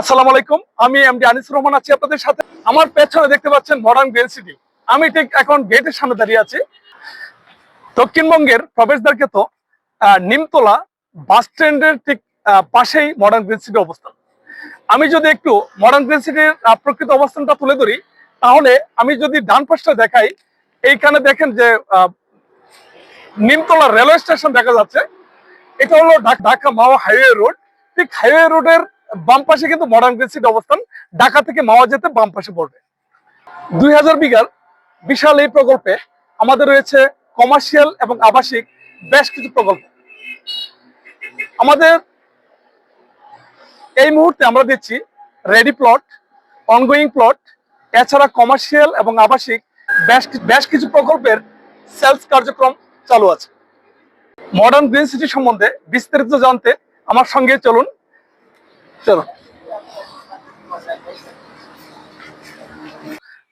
আসসালামু আলাইকুম, আমি এমডি আনিসুর রহমান আছি আপনাদের সাথে। আমার পেছনে দেখতে পাচ্ছেন মডার্ন গ্রেন সিটি আমি ঠিক এখন গেটের সামনে দাঁড়িয়ে আছি। দক্ষিণবঙ্গের প্রবেশদ্বারকে তো নিমতলা বাস স্ট্যান্ডের ঠিক পাশেই মডার্ন গ্রিন সিটির অবস্থান। আমি যদি একটু মডার্ন গ্রিন সিটির প্রকৃত অবস্থানটা তুলে ধরি, তাহলে আমি যদি ডান পাশটা দেখাই, এইখানে দেখেন যে নিমতলা রেলওয়ে স্টেশন দেখা যাচ্ছে। এটা হলো ঢাকা, মাওয়া হাইওয়ে রোড। ঠিক হাইওয়ে রোডের বাম পাশে কিন্তু মডার্ন গ্রিন সিটি অবস্থান। ঢাকা থেকে মাওয়া যেতে বাম পাশে পড়বে। দুই হাজার বিঘার বিশাল এই প্রকল্পে আমাদের রয়েছে কমার্শিয়াল এবং আবাসিক বেশ কিছু প্রকল্প। আমাদের এই মুহূর্তে আমরা দিচ্ছি রেডি প্লট অনগোয়িং প্লট এছাড়া কমার্শিয়াল এবং আবাসিক বেশ বেশ কিছু প্রকল্পের সেলস কার্যক্রম চালু আছে। মডার্ন গ্রিন সিটি সম্বন্ধে বিস্তারিত জানতে আমার সঙ্গে চলুন। চলুন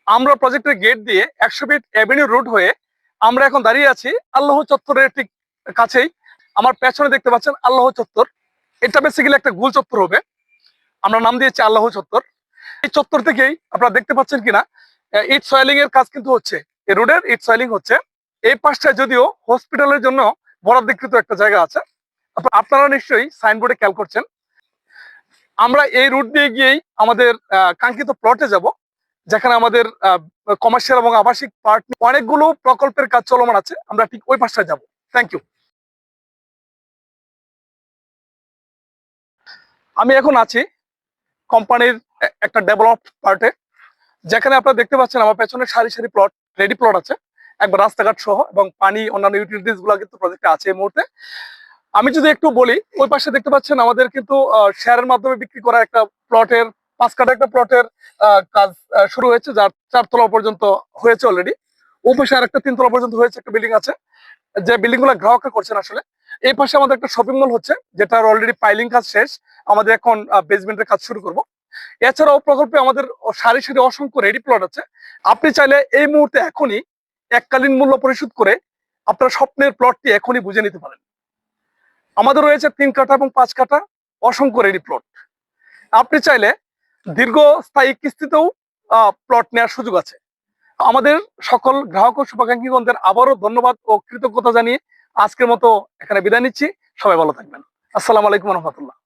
আমরা প্রজেক্টের গেট দিয়ে একশো ফিট অ্যাভিনিউ রোড হয়ে আমরা এখন দাঁড়িয়ে আছি আল্লাহ চত্বরের ঠিক কাছেই। আমার পেছনে দেখতে পাচ্ছেন আল্লাহ চত্বর। এটা বেসিক্যালি একটা গুল চত্বর হবে। আমরা নাম দিয়েছি আল্লাহ চত্বর। এই চত্বর থেকেই আপনারা দেখতে পাচ্ছেন কিনা ইট সয়েলিং এর কাজ কিন্তু হচ্ছে। এই রোডের ইট সয়েলিং হচ্ছে। এই পাশটায় যদিও হসপিটালের জন্য বরাদ্দকৃত একটা জায়গা আছে। আপনারা নিশ্চয়ই সাইনবোর্ডে খেয়াল করছেন। আমরা এই রুট দিয়ে গিয়েই আমাদের কাঙ্ক্ষিত প্লটে যাব, যেখানে আমাদের কমার্শিয়াল এবং আবাসিক পার্ট অনেকগুলো প্রকল্পের কাজ চলমান আছে। আমরা ঠিক ওই পাশটায় যাব। থ্যাংক ইউ আমি এখন আছি কোম্পানির একটা ডেভেলপ পার্টে যেখানে আপনারা দেখতে পাচ্ছেন আমার পেছনে সারি সারি প্লট রেডি প্লট আছে। একবার রাস্তাঘাট সহ এবং পানি, অন্যান্য ইউটিলিটিসগুলো কিন্তু প্রজেক্টে আছে এই মুহূর্তে। আমি যদি একটু বলি, ওই পাশে দেখতে পাচ্ছেন আমাদের কিন্তু শেয়ারের মাধ্যমে বিক্রি করা একটা প্লটের পাঁচ কাটা একটা প্লটের কাজ শুরু হয়েছে, যার চারতলা পর্যন্ত হয়েছে অলরেডি ও পাশে আর একটা তিনতলা পর্যন্ত হয়েছে, একটা বিল্ডিং আছে। যে বিল্ডিংগুলো গ্রাহকরা করছেন আসলে, এই পাশে আমাদের একটা শপিং মল হচ্ছে, যেটার অলরেডি পাইলিং কাজ শেষ। আমাদের এখন বেসমেন্টের কাজ শুরু করব। এছাড়াও প্রকল্পে আমাদের সারি সারি অসংখ্য রেডি প্লট আছে। আপনি চাইলে এই মুহূর্তে এখনই এককালীন মূল্য পরিশোধ করে আপনার স্বপ্নের প্লটটি এখনই বুঝে নিতে পারেন। আমাদের রয়েছে তিন কাঠা এবং পাঁচ কাঠা অসংখ্য রেডি প্লট আপনি চাইলে দীর্ঘস্থায়ী কিস্তিতেও প্লট নেওয়ার সুযোগ আছে। আমাদের সকল গ্রাহক ও শুভাকাঙ্ক্ষীগণদের আবারও ধন্যবাদ ও কৃতজ্ঞতা জানিয়ে আজকের মতো এখানে বিদায় নিচ্ছি। সবাই ভালো থাকবেন। আসসালামু আলাইকুম রহমতুল্লাহ।